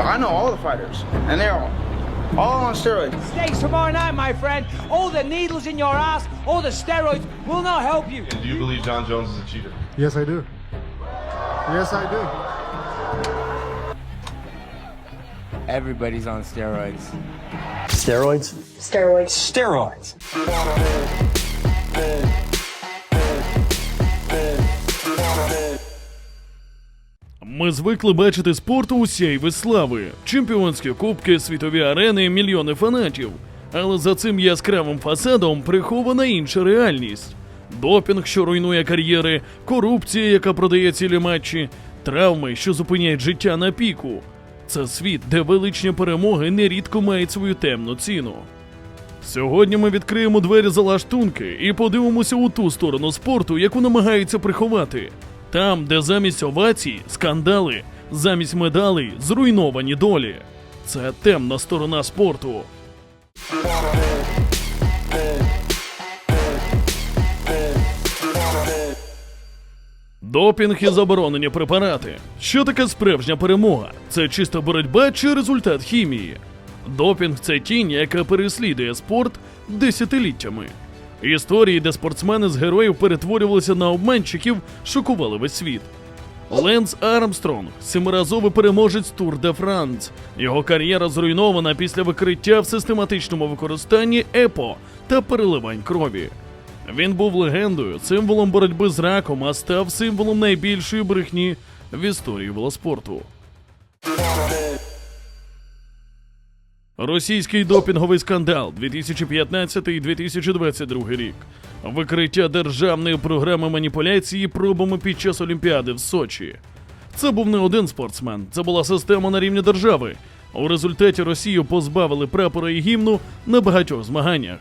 I know all the fighters, and they're all, all on steroids. Stakes tomorrow night, my friend. All the needles in your ass, all the steroids will not help you. And do you believe John Jones is a cheater? Yes, I do. Yes, I do. Everybody's on steroids. Steroids? Steroids. Steroids. Ми звикли бачити спорт у сяйві слави, чемпіонські кубки, світові арени, мільйони фанатів. Але за цим яскравим фасадом прихована інша реальність: допінг, що руйнує кар'єри, корупція, яка продає цілі матчі, травми, що зупиняють життя на піку. Це світ, де величні перемоги нерідко мають свою темну ціну. Сьогодні ми відкриємо двері залаштунки і подивимося у ту сторону спорту, яку намагаються приховати. Там, де замість овацій скандали, замість медалей зруйновані долі. Це темна сторона спорту. Допінг і заборонені препарати. Що таке справжня перемога? Це чиста боротьба чи результат хімії? Допінг це тінь, яка переслідує спорт десятиліттями. Історії, де спортсмени з героїв перетворювалися на обманщиків, шокували весь світ. Ленс Армстронг, семиразовий переможець Тур де Франц. Його кар'єра зруйнована після викриття в систематичному використанні ЕПО та переливань крові. Він був легендою, символом боротьби з раком, а став символом найбільшої брехні в історії велоспорту. Російський допінговий скандал 2015-2022 рік. Викриття державної програми маніпуляції пробами під час Олімпіади в Сочі. Це був не один спортсмен, це була система на рівні держави. У результаті Росію позбавили прапора і гімну на багатьох змаганнях.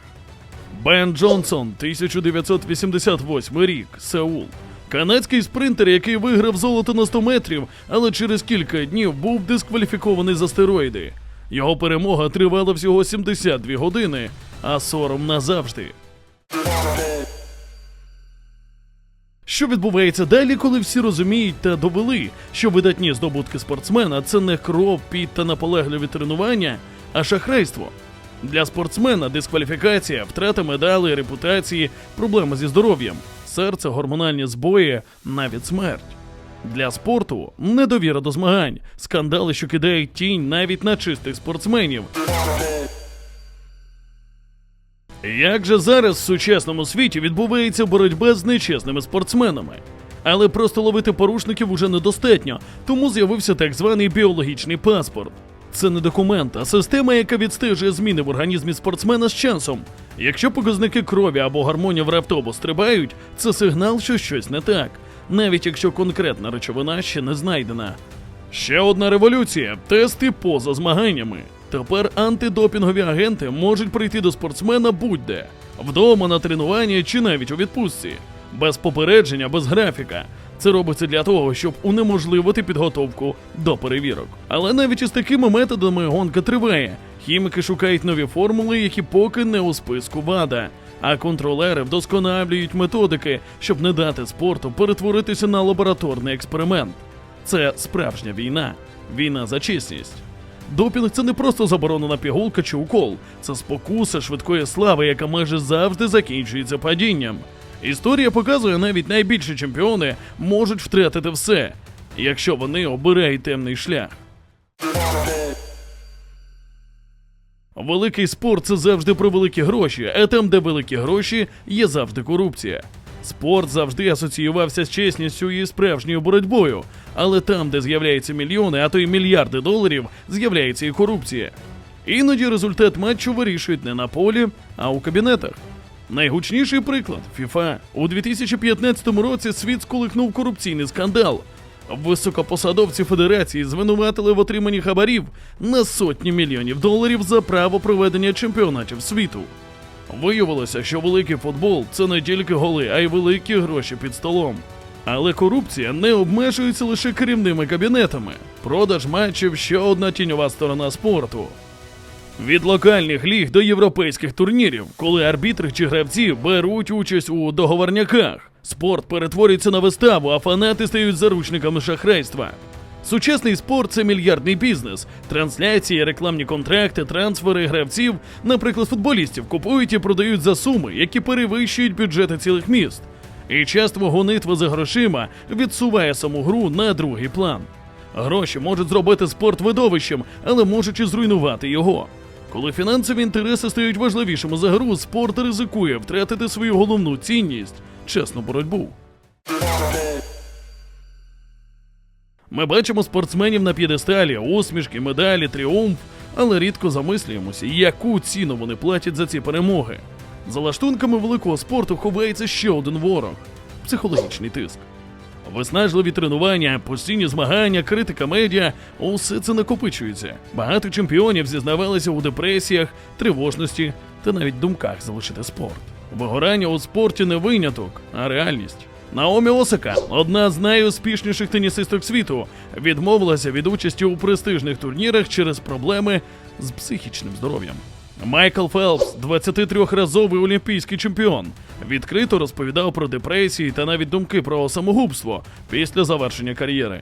Бен Джонсон, 1988 рік, Сеул. Канадський спринтер, який виграв золото на 100 метрів, але через кілька днів був дискваліфікований за стероїди. Його перемога тривала всього 72 години, а сором назавжди. Що відбувається далі, коли всі розуміють та довели, що видатні здобутки спортсмена це не кров, піт та наполегливі тренування, а шахрайство. Для спортсмена дискваліфікація, втрата медалей, репутації, проблеми зі здоров'ям, серце, гормональні збої, навіть смерть. Для спорту недовіра до змагань, скандали, що кидають тінь навіть на чистих спортсменів. Як же зараз в сучасному світі відбувається боротьба з нечесними спортсменами? Але просто ловити порушників уже недостатньо, тому з'явився так званий біологічний паспорт. Це не документ, а система, яка відстежує зміни в організмі спортсмена з часом. Якщо показники крові або гормонів раптово стрибають, це сигнал, що щось не так, навіть якщо конкретна речовина ще не знайдена. Ще одна революція тести поза змаганнями. Тепер антидопінгові агенти можуть прийти до спортсмена будь-де вдома на тренуванні чи навіть у відпустці, без попередження, без графіка. Це робиться для того, щоб унеможливити підготовку до перевірок. Але навіть із такими методами гонка триває. Хіміки шукають нові формули, які поки не у списку ВАДА. А контролери вдосконалюють методики, щоб не дати спорту перетворитися на лабораторний експеримент. Це справжня війна, війна за чесність. Допінг це не просто заборонена пігулка чи укол, це спокуса швидкої слави, яка майже завжди закінчується падінням. Історія показує, навіть найбільші чемпіони можуть втратити все, якщо вони обирають темний шлях. Великий спорт це завжди про великі гроші, а там, де великі гроші, є завжди корупція. Спорт завжди асоціювався з чесністю і справжньою боротьбою, але там, де з'являються мільйони, а то й мільярди доларів, з'являється і корупція. Іноді результат матчу вирішують не на полі, а у кабінетах. Найгучніший приклад FIFA. У 2015 році світ сколихнув корупційний скандал. Високопосадовці федерації звинуватили в отриманні хабарів на сотні мільйонів доларів за право проведення чемпіонатів світу. Виявилося, що великий футбол це не тільки голи, а й великі гроші під столом. Але корупція не обмежується лише керівними кабінетами. Продаж матчів ще одна тіньова сторона спорту. Від локальних ліг до європейських турнірів, коли арбітри чи гравці беруть участь у договорняках, спорт перетворюється на виставу, а фанати стають заручниками шахрайства. Сучасний спорт це мільярдний бізнес. Трансляції, рекламні контракти, трансфери гравців, наприклад, футболістів, купують і продають за суми, які перевищують бюджети цілих міст. І часто гонитва за грошима відсуває саму гру на другий план. Гроші можуть зробити спорт видовищем, але можуть і зруйнувати його. Коли фінансові інтереси стають важливішими за гру, спорт ризикує втратити свою головну цінність чесну боротьбу. Ми бачимо спортсменів на п'єдесталі, усмішки, медалі, тріумф, але рідко замислюємося, яку ціну вони платять за ці перемоги. За лаштунками великого спорту ховається ще один ворог психологічний тиск. Виснажливі тренування, постійні змагання, критика медіа усе це накопичується. Багато чемпіонів зізнавалися у депресіях, тривожності та навіть думках залишити спорт. Вигорання у спорті не виняток, а реальність. Наомі Осака, одна з найуспішніших тенісисток світу, відмовилася від участі у престижних турнірах через проблеми з психічним здоров'ям. Майкл Фелпс, 23-разовий олімпійський чемпіон, відкрито розповідав про депресії та навіть думки про самогубство після завершення кар'єри.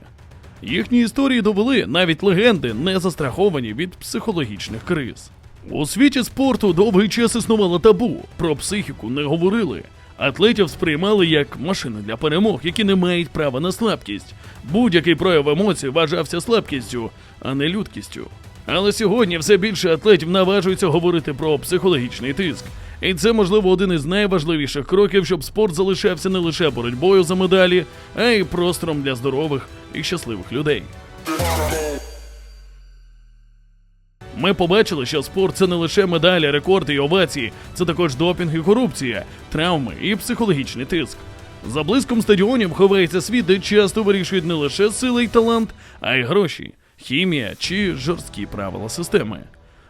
Їхні історії довели навіть легенди, не застраховані від психологічних криз. У світі спорту довгий час існувало табу. Про психіку не говорили. Атлетів сприймали як машини для перемог, які не мають права на слабкість. Будь-який прояв емоцій вважався слабкістю, а не людкістю. Але сьогодні все більше атлетів наважуються говорити про психологічний тиск. І це, можливо, один із найважливіших кроків, щоб спорт залишався не лише боротьбою за медалі, а й простором для здорових і щасливих людей. Ми побачили, що спорт це не лише медалі, рекорди і овації, це також допінг і корупція, травми і психологічний тиск. За блиском стадіонів ховається світ, де часто вирішують не лише сила й талант, а й гроші, хімія чи жорсткі правила системи.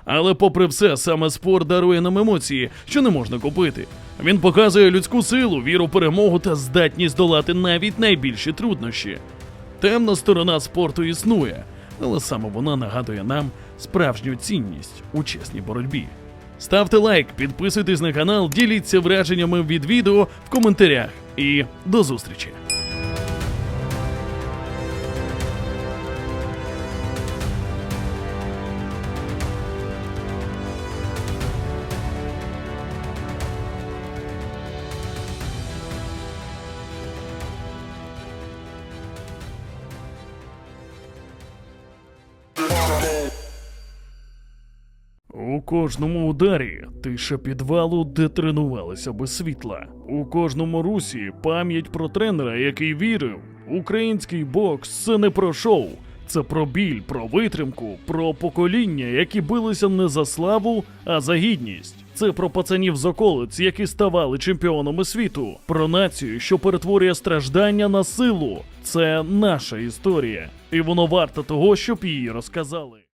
Але попри все, саме спорт дарує нам емоції, що не можна купити. Він показує людську силу, віру перемогу та здатність долати навіть найбільші труднощі. Темна сторона спорту існує, але саме вона нагадує нам справжню цінність у чесній боротьбі. Ставте лайк, підписуйтесь на канал, діліться враженнями від відео в коментарях і до зустрічі! Кожному ударі тиша підвалу, де тренувалися без світла. У кожному русі пам'ять про тренера, який вірив. Український бокс це не про шоу, це про біль, про витримку, про покоління, які билися не за славу, а за гідність. Це про пацанів з околиць, які ставали чемпіонами світу, про націю, що перетворює страждання на силу. Це наша історія, і воно варто того, щоб її розказали.